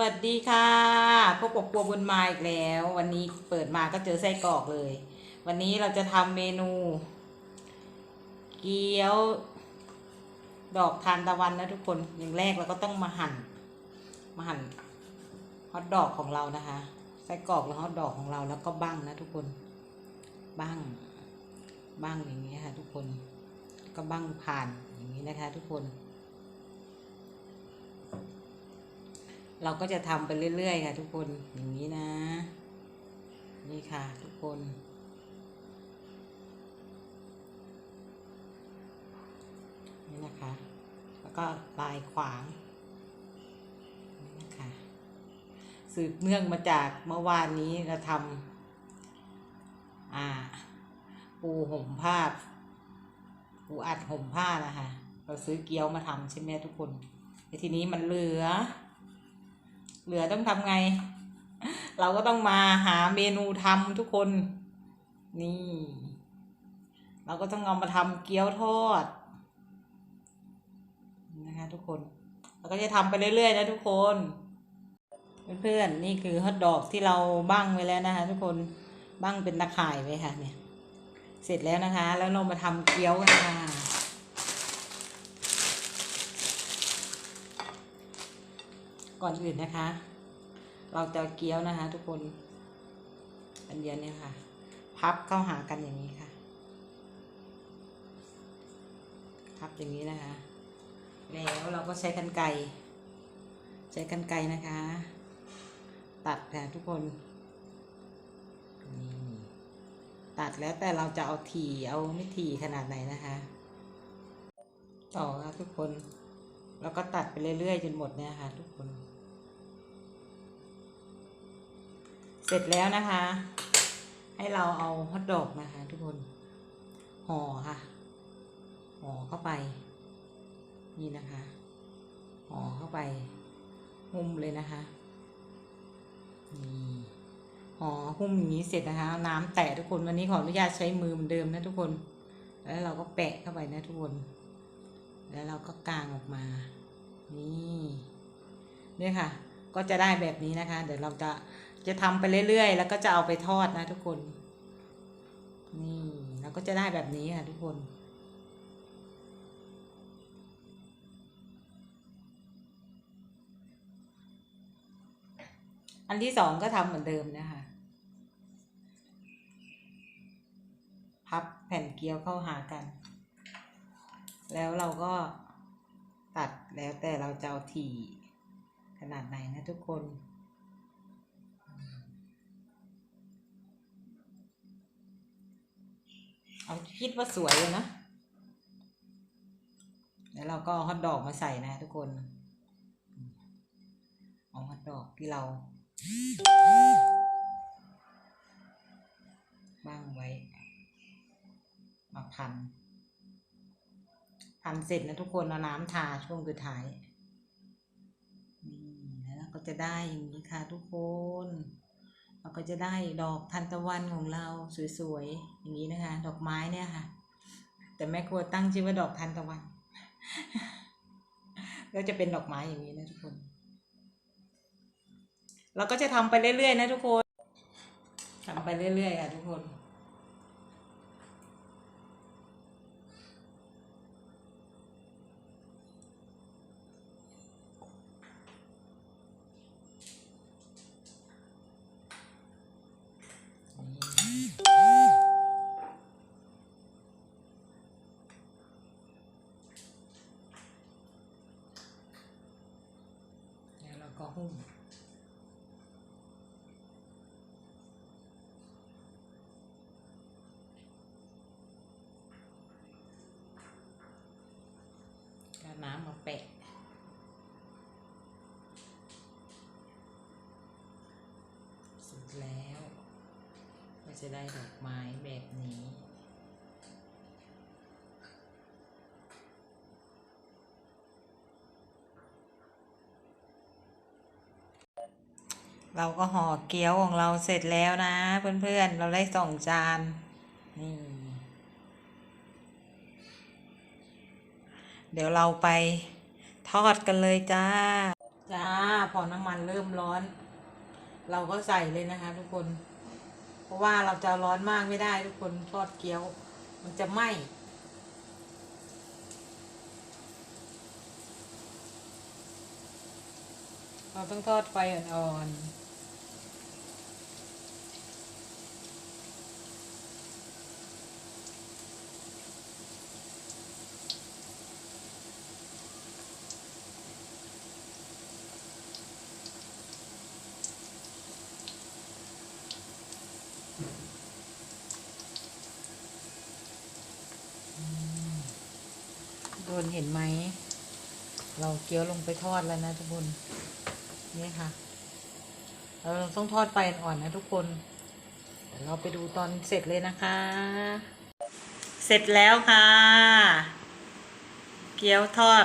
วัสดีค่ะพบกับครัวบุญมาอีกแล้ว วันนี้เปิดมาก็เจอไส้กรอกเลย วันนี้เราจะทำเมนู เกี๊ยว ดอกทานตะวันนะทุกคนอย่างแรกเราก็ต้องมาหั่น มาหั่นฮอทดอกของเรานะคะไส้กรอกแล้วฮอทดอกของเราแล้วก็บั้งนะทุกคนบั้งบั้งอย่างนี้ค่ะ ทุกคน ก็บั้งผ่านอย่างนี้นะคะ ทุกคน เราก็จะทำไปเรื่อยๆค่ะ ทุกคนอย่างนี้นะ นี่ค่ะ ทุกคน นี่นะคะ แล้วก็ลายขวางนี่นะคะสืบเนื่องมาจากเมื่อวานนี้เราทำอ่า ปูห่มผ้าปูอัดห่มผ้านะคะ เราซื้อเกี๊ยวมาทำใช่ไหมทุกคนแต่ทีนี้มันเหลือ เหลือต้องทำไง เราก็ต้องมาหาเมนูทำทุกคน นี่ เราก็ต้องเอามาทำเกี๊ยวทอด นะคะทุกคน เราก็จะทำไปเรื่อยๆนะทุกคน เพื่อนๆนี่คือฮอทดอกที่เราบั้งไว้แล้วนะคะทุกคนบั้งเป็นตะข่ายไว้ค่ะเนี่ย เสร็จแล้วนะคะ แล้วเรามาทำเกี๊ยวกันค่ะ ก่อนอื่นนะคะ เราจะเกี๊ยวนะคะ ทุกคนอันเดียวเนี่ยค่ะ พับเข้าหากันอย่างนี้ค่ะ พับอย่างนี้นะคะ แล้วเราก็ใช้กันไกรใช้กันไกรนะคะ ตัดค่ะทุกคนนี่ตัดแล้วแต่เราจะเอาถี่เอาไม่ถี่ขนาดไหนนะคะ ต่อค่ะทุกคน แล้วก็ตัดไปเรื่อยๆจนหมดเนี่ยค่ะทุกคน เสร็จแล้วนะคะ ให้เราเอาฮอทดอกนะคะทุกคนห่อค่ะห่อเข้าไป นี่นะคะห่อเข้าไปหุ้มเลยนะคะนี่ห่อหุ้มอย่างนี้เสร็จนะคะเอาน้ำแตะทุกคนวันนี้ขออนุญาตใช้มือเหมือนเดิมนะทุกคน แล้วเราก็แปะเข้าไปนะทุกคน แล้วเราก็กางออกมา นี่เนี่ยค่ะ ก็จะได้แบบนี้นะคะ เดี๋ยวเราจะจะทำไปเรื่อยๆ แล้วก็จะเอาไปทอดนะทุกคน นี่เราก็จะได้แบบนี้ค่ะทุกคนอันที่สองก็ทำเหมือนเดิมนะคะ พับแผ่นเกี๊ยวเข้าหากัน แล้วเราก็ตัดแล้วแต่เราจะเอาถี่ขนาดไหนนะทุกคน เอาคิดว่าสวยเลยนะ แล้วเราก็ฮอทดอกมาใส่นะทุกคน เอาฮอทดอกที่เราบ้างไว้ มาพัน พันเสร็จนะทุกคนเอาน้ำทาช่วงสุดท้ายนี่แล้วก็จะได้อย่างนี้ค่ะทุกคน เราก็จะได้ดอกทันตะวันของเราสวยๆอย่างนี้นะคะ ดอกไม้เนี่ยค่ะ แต่แม่ครัวตั้งชื่อว่าดอกทันตะวันก็จะเป็นดอกไม้อย่างนี้นะทุกคน เราก็จะทำไปเรื่อยๆนะทุกคนทำไปเรื่อยๆค่ะทุกคน ก็หุ้มก็น้ำมาแปะเสร็จแล้ว ก็จะได้ดอกไม้แบบนี้ เราก็ห่อเกี๊ยวของเราเสร็จแล้วนะ เพื่อนๆ เราได้สองจาน นี่ เดี๋ยวเราไปทอดกันเลยจ้า จ้า พอน้ำมันเริ่มร้อน เราก็ใส่เลยนะคะทุกคน เพราะว่าเราจะร้อนมากไม่ได้ทุกคนทอดเกี๊ยว มันจะไหม้ เราต้องทอดไฟอ่อนๆโดนเห็นไหม เราเกี๊ยวลงไปทอดแล้วนะทุกคน นี่ค่ะเราต้องทอดไฟอ่อนๆนะทุกคน เดี๋ยวเราไปดูตอนเสร็จเลยนะคะ เสร็จแล้วค่ะ เกี๊ยวทอด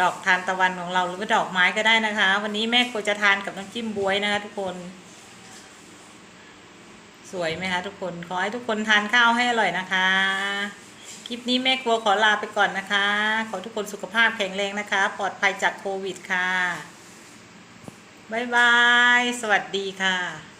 ดอกทานตะวันของเราหรือว่าดอกไม้ก็ได้นะคะ วันนี้แม่โกจะทานกับน้ำจิ้มบวยนะคะทุกคน สวยไหมคะทุกคน ขอให้ทุกคนทานข้าวให้อร่อยนะคะ คลิปนี้แม่ครัวขอลาไปก่อนนะคะ ขอทุกคนสุขภาพแข็งแรงนะคะ ปลอดภัยจากโควิดค่ะ บ๊ายบาย สวัสดีค่ะ